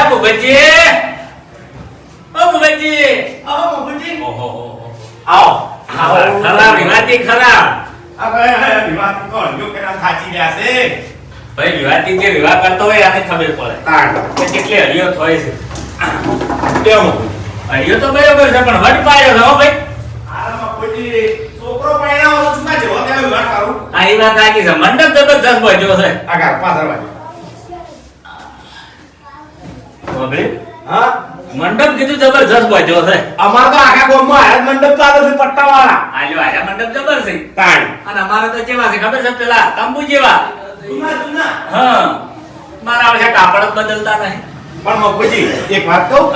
એ ભૂપતજી. ઓ ભૂપતજી. આવો બાપુજી. ઓહો આવો. ખરા વિવાદી ખરા. આપણે વિવાહ તો હળિયો કર્યા થાચી રહ્યા છે. ભાઈ વિવાદી જે વિવાહ કરતો હોય આને ખબર પડે. તાણ. કે કેટલી હરિયો થાય છે. કેવું હરિયો તો બરાબર છે પણ વટ છે હો ભાઈ. આ બાપુજી, છોકરો પરણાવો તો શું કાં જેવો તેવો વિવાહ કરું? આ એ વાત છે. મંડપ છે. આગળ, પાછળ બાજુ. હા? મંડપ કીધું જબરજસ્ત બન્યો છે અમારે તો આખા ગામમાં જ મંડપ ચાલે છે પટ્ટાવાળા. આલ્યો આયા મંડપ જબર છે તાણ. અને અમારે તો કેવા છે ખબર છે પેલા? તંબુ જેવા. જૂના, જૂના. હા. મારા હવે કાપડ જ બદલતા નહીં. પણ બાપુજી, એક વાત કહું?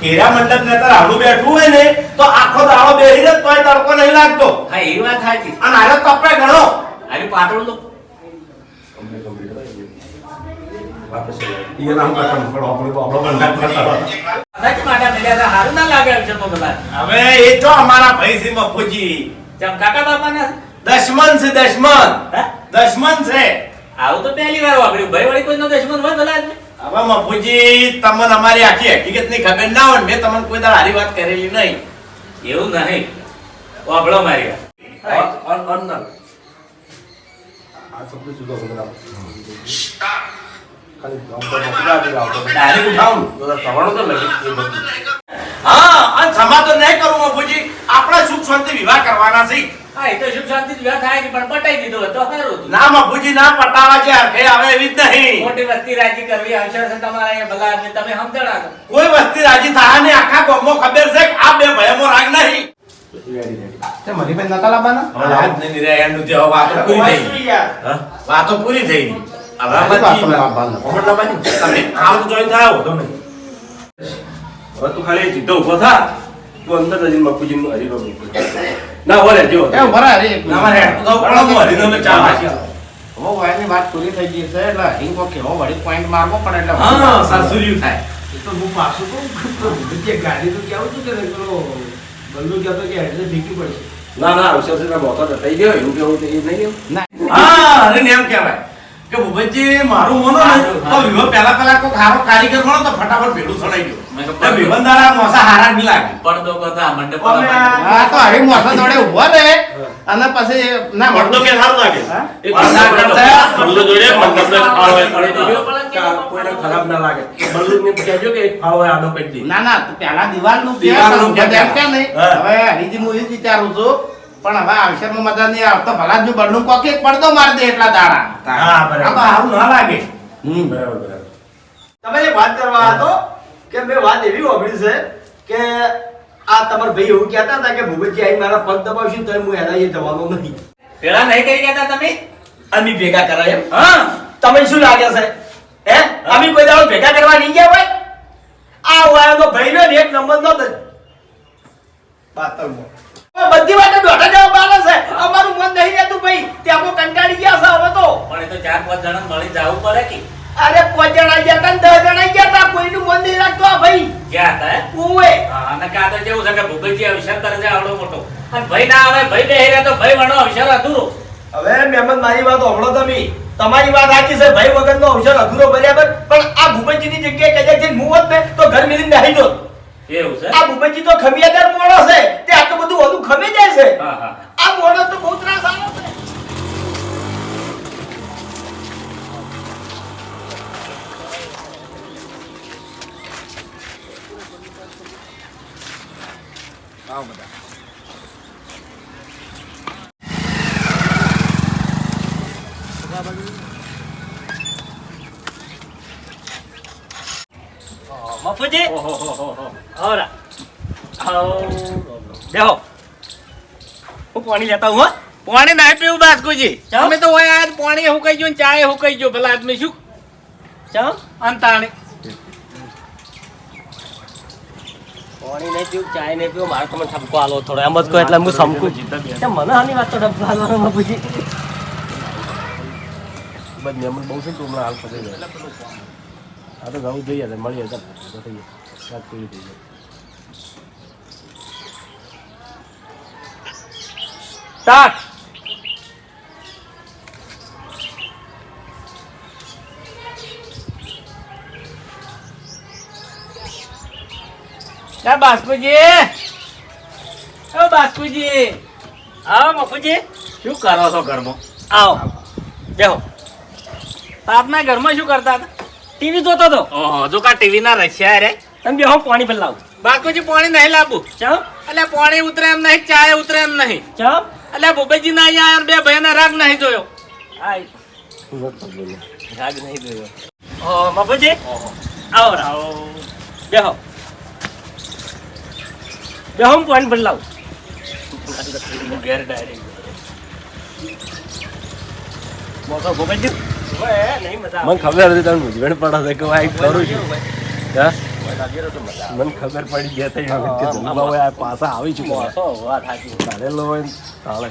કેરા મંડપ ને તાર આવડું બેઠું હોય ને તો આખો દાડો બેહી જ તોય તડકો નહીં લાગતો. હા એ વાત સાચી. અને હારે તપે ઘણો. આલ્યું પાતળું તો એ નામ આપણો આપણો કરતા હવે તો અમારા ભાઈ છે મફુજી ચમ કાકા બાપાના દશમન છે દશમન. હે? દશમન છે. આવું તો પહેલી વાર વાપર્યું. ભાઈ વળી કોઈનો દશમન હોય ભલા હવે મફુજી તમને અમારી આખી હકીકતની ખબર ના હોય મેં તમને કોઈ દાડ હારી વાત કરેલી નહીં. એવું નહીં. વાપરો મારી વાત. ડાયરેક્ટ ઉઠાવું. હા અને સમા નહીં કરું મફુજી આપણે સુખ શાંતિ વિવાહ કરવાના છે હા એ તો સુખ શાંતિ વિવાહ થાય નહીં પણ પટાઈ દીધો તો સારું ના મફુજી ના પટાવા જે હરખે આવે એવી જ નહીં. મોટી વસ્તી રાજી કરવી અવસર છે તમારા અહીંયા ભલા આદમી તમે સમજણા છો કોઈ વસ્તી રાજી થાય ને આખા ગામમાં ખબર છે આ બે ભયમો રાગ નહીં. વાતો પૂરી થઈ વાતો પૂરી થઈ ગઈ. હવે તો તું ખાલી સીધો ઊભો થા તું અંદર જઈને બાપુજીનું હરીનો મૂક. ના વળે જો એ અરે એક મિનિટ. અમારે હેડ તો હું હરીનો મેં ચા વાંચી આલો. હવે વાયરની વાત પૂરી થઈ ગઈ છે એટલે અહીં કોક એવો વળી point મારવો પડે એટલે હા સાસુર્યું થાય તો હું પાછું કહું કે ગાડી તો કેવું છું કે પેલો બલ્લુ કહેતો કે હેડલે ફીકી પડશે ના ના અવસર છે મોતો થઈ ગયો એવું કેવું એ નહીં ના હા અરે એમ કહેવાય કે ભૂપતજી મારું મનો ને તો વિવો પહેલા પહેલા કોઈ હારો કારીગર મળો તો ફટાફટ ભેડું સડાઈ ગયો કીધું તો વિવનદારા મોસા હારા નહીં લાગે. પડદો કરતા મંડપ હા તો હરી મોઢા જોડે ઊભો રહે અને પછી ના કે સારું લાગે? જોડે મંડપ ખરાબ ના લાગે. બલ્લુને કહેજો કે એક આડો કરી ના દિવાલનું કે નહીં. હવે હરીજી હું એ વિચારું છું. પણ હવે આવશે મજા નહીં આવતો. ભલા જ બરનું કોક એક પડદો મારી દે એટલા દાડા. હા બરાબર. આવું ના લાગે. હમ બરાબર બરાબર. તમે જે વાત કરવા હતો કે મેં વાત એવી વાપરી છે કે આ તમારા ભાઈ એવું કહેતા હતા કે ભૂપતજી આવી મારા પગ દબાવશું તો હું એના એ જવાનો નહીં. પેલા નહીં કરી ગયા હતા તમે? અમે ભેગા કરાય એમ. હા. તમને શું લાગે છે? હે? અમે કોઈ દાડો ભેગા કરવા નહીં ગયા હોય? આ વાયનો તો ભાઈ ને એક નંબર નો જ બાતલમાં. બધી વાતે દોઢા જવાબ આલે છે અમારું મન નહીં રહેતું ભાઈ. ત્યાં કંટાળી ગયા છે હવે તો. પણ એ તો ચાર પાંચ જણા મળી જવું પડે કે? અરે પાંચ જણા ગયા હતા દસ જણા ગયા હતા કોઈનું મન નહીં રાખતો ભાઈ. ગયા હતા હે? અને કા તો જેવું છે કે ભૂપેજી અવસર કરે છે આવડો મોટો. અને ભાઈ ના આવે ભાઈ બેહી રહે તો ભાઈ વણો અવસર અધૂરો. હવે મહેમાન મારી વાત સાંભળો તમે. તમારી વાત સાચી છે ભાઈ વગરનો અવસર અધૂરો બરાબર પણ આ ભૂપતજીની જગ્યાએ કદાચ જઈને હું હોત ને તો ઘર મિલીને બેસી જોત. એવું છે? આ ભૂપતજી તો ખમિયાદાર મોણો છે. તે આટલું બધું વધુ ખમી જાય છે. હા હા. આ મોણો તો બહુ ત્રાસ આવે છે મફુજી આવરા દેહો હું પાણી લેતા હું. પાણી ના પીવું બાસ્કુજી અમે તો હોય આજ પાણી હું કહી ને ચાય હું કહી ગયો પેલા આદમી શું? ચમ? અંતાણી પાણી નહીં પીવું ચાય નહીં પીવું મારે તમે ઠપકો આલો થોડો. એમ જ કહો એટલે હું સમકું. મને આની વાત તો ઠપકો આલવાનો બાપુજી. બસ મહેમાન બહુ છે તું હમણાં હાલ પતી જાય. હા તો જવું જોઈએ મળીએ તો. થઈ જાય વાત પૂરી થઈ જાય સ્ટાર્ટ! એ બાસ્કુજી! ઓ બાસ્કુજી! આવો મફુજી શું કરો છો ઘરમાં? આવો. બેહો. આપના ઘરમાં શું કરતા હતા? ટીવી જોતો તો? ઓહો જો કા ટીવી ના રશિયા રે તમે બેહો પાણી પર લાવું. બાકુજી પાણી નહીં લાવવું ચમ? એટલે પાણી ઉતરે એમ નહીં ચાય ઉતરે એમ નહીં. ચમ? એટલે ભૂપેજી ના અહીંયા બે ભાઈના રાગ નહીં જોયો. રાગ નહીં જોયો. ઓ મફુજી આવો આવો. બેહો. બેહો હું પાણી પર લાવું. ઘેર ડાયરેક્ટ. મોટો મજા મને ખબર હતી તમે મૂંઝવણ પડે છે કે હું આ કરું છું. હા? મને ખબર પડી ગયા થઈ કે જમવા આ પાછા આવી છું મોસો વાત સાચી? કાઢેલો હોય ને તાળે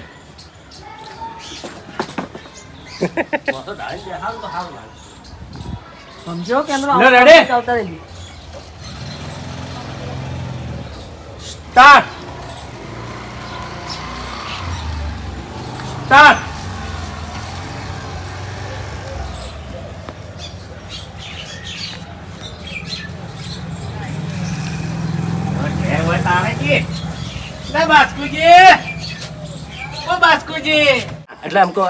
સમજો કે એનો લે, ready? આવતા રહેજો. સ્ટાર્ટ સ્ટાર્ટ એટલે આમ કહો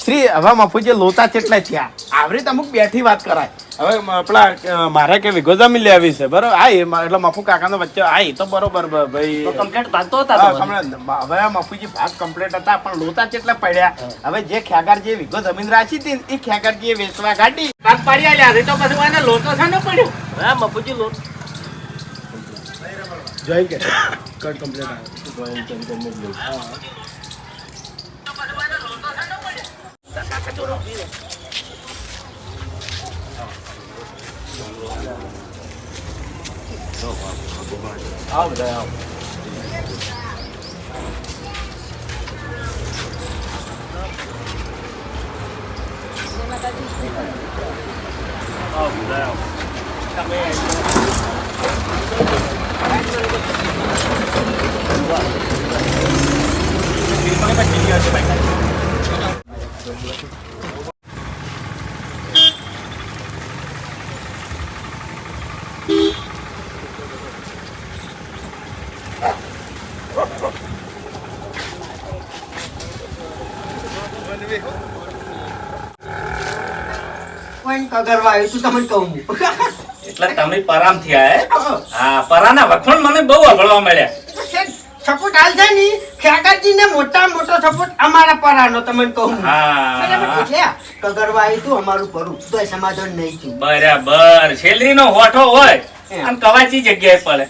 શ્રી હવે મફુજી લોતા કેટલા થયા. આવરી અમુક બેઠી વાત કરાય. હવે આપણા મારે કે વિગો જમીન લેવી છે બરોબર? આ એટલે મફુ કાકાનો વચ્ચે આ તો બરોબર ભાઈ. તો કમ્પ્લેટ ભાગતો હતા તો હવે આ મફુજી ભાગ કમ્પ્લીટ હતા પણ લોતા કેટલા પડ્યા. હવે જે ખ્યાગાર જે વિગો જમીન રાખી હતી એ ખ્યાગાર જે વેચવા ગાડી. ભાગ પાડી આલ્યા તો પછી મને લોતો છે ને પડ્યો? હા મફુજી લોટ જોઈ કે કટ કમ્પ્લીટ આવો બધા આવો કોઈ કગરવા આવ્યું તું તમને કહું. એટલે તમે પરામ થયા હા? પરાના વખણ મને બહુ અભળવા મળ્યા. સપોર્ટ હાલ ને ખેગારજી ને મોટા મોટો સપોર્ટ અમારા પરાનો તમને કહું. કગરવા તું અમારું પરું તો સમાધાન નહીં થયું. બરાબર. છેલ્લી નો હોઠો હોય અને કવાચી જગ્યાએ પડે.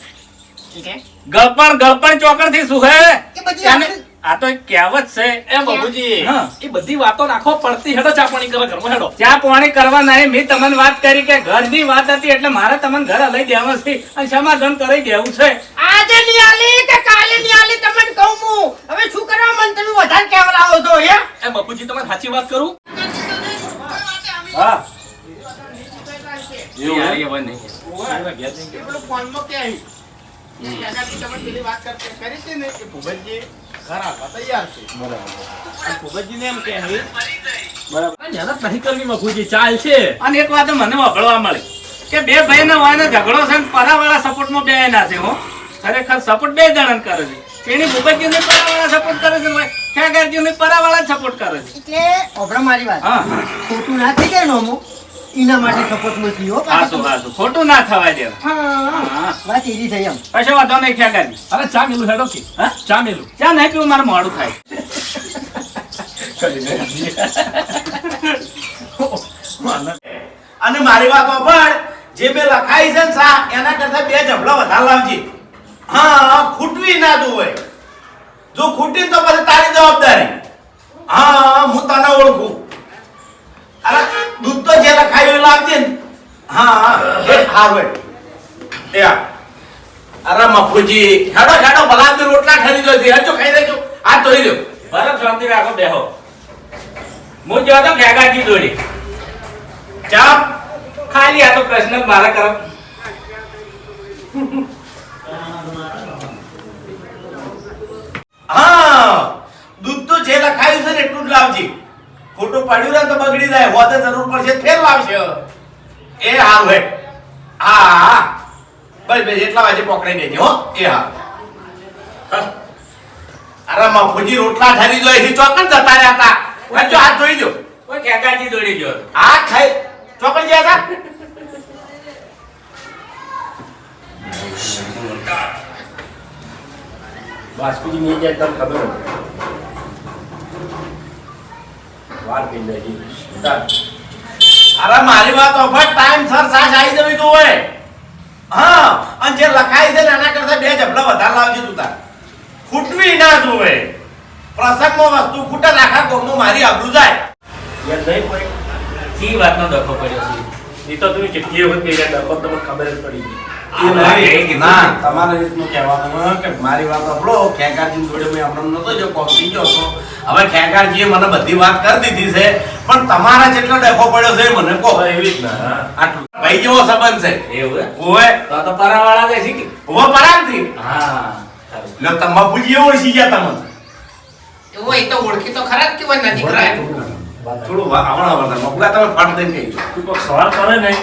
ગળપણ ગળપણ ચોકડથી સુહે હે પછી આ તો એક કહેવત છે એ બાબુજી. હા. એ બધી વાતો નાખો પડતી હેડો ચા પાણી કરવા ઘરમાં હેડો. ચા પાણી કરવા નહીં મેં તમને વાત કરી કે ઘરની વાત હતી એટલે મારે તમને ઘરે લઈ દેવા છે. અને સમાધાન કરી દેવું છે. આજે નહીં આલી કે કાલે નહીં આલી તમને કહું હું. હવે શું કરવા મન તમે વધારે કેવડાવો છો હે? એ બાપુજી તમે સાચી વાત કરું? હા. એવું એમ? પેલું ફોનમાં કે આવી? ખેગારજી તમે પેલી વાત કરી હતી ને કે ભૂપતજી ઘર આવવા તૈયાર છે. અને ભૂપતજીને એમ કે આવી, મહેનત નહીં કરવી બાપુજી ચાલ છે. અને એક વાત મને વાપરવા મળી કે બે ભાઈ ના હોય ને ઝઘડો છે ને પરાવાળા સપોર્ટમાં બે ના છે હો. ખરેખર સપોર્ટ બે જણા કરે છે. તેની ભૂપતજી ને પરાવાળા સપોર્ટ કરે છે ખેગારજી ને પરાવાળા સપોર્ટ કરે છે? એટલે મારી વાત. હા. ખોટું ના થઈ જાય નોમું એના માટે નથી હો હાસુ હાસુ ખોટું ના થવા દેવા. હા. વાત એવી થઈ એમ. પછી વાંધો નહીં ખેગારજી અરે ચા મેલું હેડો કે. હા? ચા મેલું. ચા નહીં પીવું મારું મોડું થાય. અને મારી વાત પણ જે બે લખાઈ છે ને સા એના કરતા બે જબલા વધારે લાવજે. હા ખૂટવી ના દઉં હોય જો ખૂટી તો પછી તારી જવાબદારી. હા હું તને ઓળખું. અરે દૂધ તો જે ખાયો એ લાવજે ને. હા હા એ હારું એ અરે મફુજી હેડો હેડો ભલા રોટલા રોટલા ખરીદો છે હજુ ખાઈ દેજો આ તોઈ લ્યો. બરફ શાંતિ રાખો બેહો. હું જો તો ખેગારજી દોડી ચા? ખાલી આ તો પ્રશ્ન મારા કરો. હા દૂધ તો જે લખાયું છે ને એટલું જ લાવજે. ખોટું પડ્યું ને તો બગડી જાય. હોતે જરૂર પડશે ફેર લાવશે એ હારું હે હા હા. બસ બસ એટલા વાજે પકડી દેજો હો. એ હા. અરે મફુજી રોટલા ઠરી જોઈ એથી ચોકન જતા રહ્યા હતા. જો હાથ ધોઈ દો. કોઈ ખેગાજી દોડી ગયો. આ ખાઈ. ચોકન ગયા હતા? બાસ્કુજી નહીં જાય તમને ખબર હોય વાર કહી જાય. અરે મારી વાત ઓફર ટાઈમ સર સાજ આવી જવી તું હોય હા અને જે લખાય છે ને એના કરતા બે જબડા વધારે લાવજે તું તાર. ખૂટવી ના જોવે. પ્રસંગમાં વસ્તુ ખૂટે આખા ગોમમાં મારી આબરૂ જાય. યાર નહીં કોઈ શી વાતનો ડખો પડ્યો છે? એ તો તું કેટલી વખત કહી ડખો તમને ખબર જ પડી ગઈ. એ તમારે રીતનું કહેવાનું કે મારી વાત સાંભળો ખેગારજી જોડે મેં હમણાં નતો જો પહોંચી ગયો છો હવે ખેગારજીએ મને બધી વાત કરી દીધી છે પણ તમારા જેટલો ડખો પડ્યો છે મને કહો. એવી જ આટલું. ભાઈ જેવો સંબંધ છે? એવું ઓવે તો તો પરાવાળા દે શીખી. ઓવે પરાગથી હા સારું. લો તમાબુજી એવો ઓળખી ગયા તમને. એવું એ તો ઓળખી તો ખરા જ કે હોય નજીક રહે થોડું વા- આવડા આવડા મગલા તમે ફટ દઈને કહી તું કોઈ સવાલ કરે નહીં.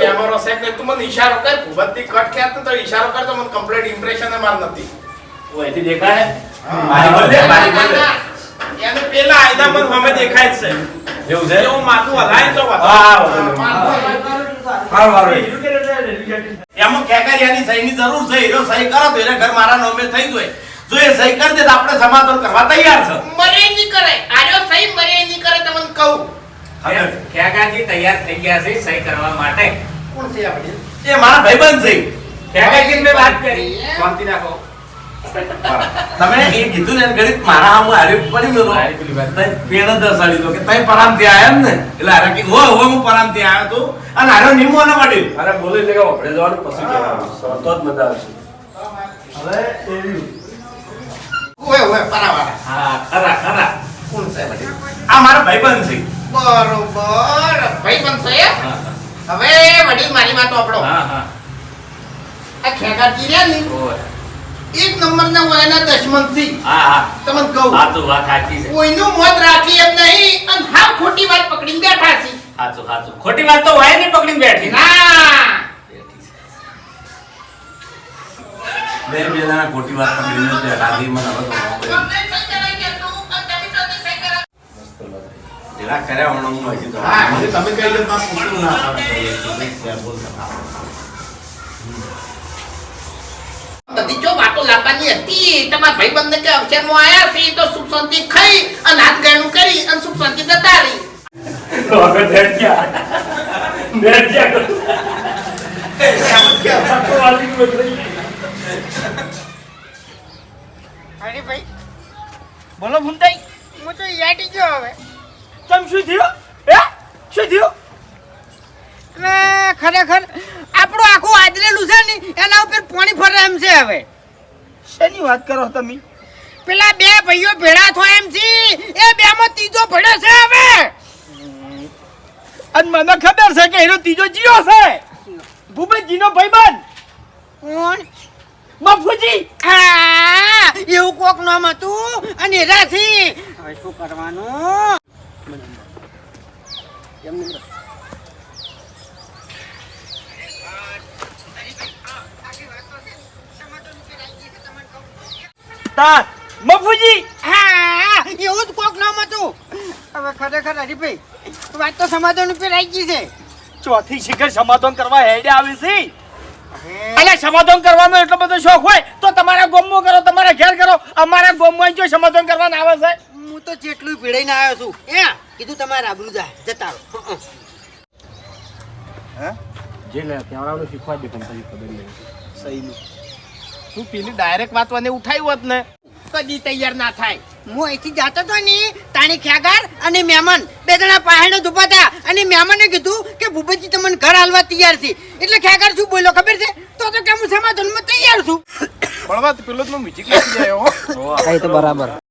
કેમેરો છે કે તું મને ઈશારો કર. ભૂપતથી કટ ખેંચતો તો ઈશારો કર તો મને કમ્પ્લીટ ઇમ્પ્રેશન માર નથી. દેખાય? મારી બોલે મારી બોલે એને પેલા આયદા મને સામે દેખાય જ છે. એવું છે? એવું માથું હલાય તો હા. હા, હા. એમાં કેકરિયાની સહીની જરૂર છે એનો સહી કરો તો એને ઘર મારા નોમે થઈ ગયો જો એ સહી કરી દે તો આપણે સમાધાન કરવા તૈયાર છે. મરે નહીં કરે. આજો સહી મરે નહીં કરે તમને કહું? ખેગાજી તૈયાર થઈ ગયા છે સહી કરવા માટે. કોણ છે આપણે એ મારા ભાઈબંધ છે. ખેગાજી મેં વાત કરી. શાંતિ રાખો. તમે એ કીધું ને એને મારા આમ હારી પડી ગયો. તઈ પેણ દસાડી દો કે તઈ પરામથી આયા ને. એટલે હારે કે હો હો હું પરામથી આયો તો. અને હારો નિમો ન પડી. અરે બોલો એટલે કે આપણે જવાનું પછી કે તો જ મજા આવશે. ઓય ઓય પરાવાળા હા ખરા ખરા. કોણ છે બધી? આ મારા ભાઈબંધ છે. બરોબર ભાઈ છે હવે વડીલ મારી વાત આપણો. હા હા. આ ખેગાજી રહ્યા ની. ઓય. એક નંબર ના હોય એના દશમનથી. હા હા. તમને કહું. સાચું વાત સાચી છે. કોઈનું મત રાખી એમ નહીં અને હા ખોટી વાત પકડીને બેઠા છે સાચું સાચું. ખોટી વાત તો વાય ને પકડીને બેઠી. ના. બે બે જણા ખોટી વાત પકડીને બેઠા છે મને હવે તો તું, તો કર્યા હું હજી તો તમે કહી દો તો ના પડે બોલ તમે. બધી જો વાતો લાવવાની હતી. તમારા ભાઈબંધને કે અવસરમાં આયા છે તો સુખ શાંતિ ખાઈ અને હાથ ગાયનું કરી અને સુખ શાંતિ જતા રહી તો હવે બેઠ ગયા. તો. અરે ભાઈ બોલો ભૂમતાઈ હું તો યાટી ગયો હવે. તમ શું થયો? હે? શું થયો? ખરેખર આખું છે ને એના ઉપર પાણી ફરે એમ છે હવે. શેની વાત કરો તમે? પેલા બે ભાઈઓ ભેળા થયા એમ છે એ બે માં ત્રીજો ભેળો છે હવે. અને મને ખબર છે કે એનો ત્રીજો જીઓ છે. ભૂપેશજીનો ભાઈબંધ. કોણ? બાપુજી હા એવું કોક નામ હતું અને એનાથી. હવે શું કરવાનું? તાર. મફુજી! હા એવું જ કોક નામ હતું. હવે ખરેખર હરીભાઈ વાત તો સમાધાન ઉપર આવી ગઈ છે. ચોથી શિખર સમાધાન કરવા હેડે આવી છે. અલે સમાધાન કરવાનો એટલો બધો શોખ હોય તો તમારા ગોમમાં કરો તમારા ઘેર કરો. અમારા ગોમમાં જો સમાધાન કરવાના આવે છે. હું તો જેટલું ભીડાઈને આવ્યો છું. એ કીધું તમારા આબરૂ જાય જતા રહો. જે લે કેવડાવવાનું શીખવા દે પણ પછી ખબર નહીં. સહીનું. તું પેલી ડાયરેક્ટ વાત મને ઉઠાવી હોત ને. કદી તૈયાર ના થાય. હું અહીંથી જતો તો ની તાણી ખ્યાગાર અને મહેમાન બે જણા પહાડે ઊભા હતા અને મહેમાને કીધું કે ભૂપતજી તમને ઘર હાલવા તૈયાર છે. એટલે ખ્યાગાર શું બોલ્યો ખબર છે? તો તો કે હું સમાધાનમાં તૈયાર છું. બળવા પેલો જ મ્યુઝિક નાખી જાય હો. તો બરાબર.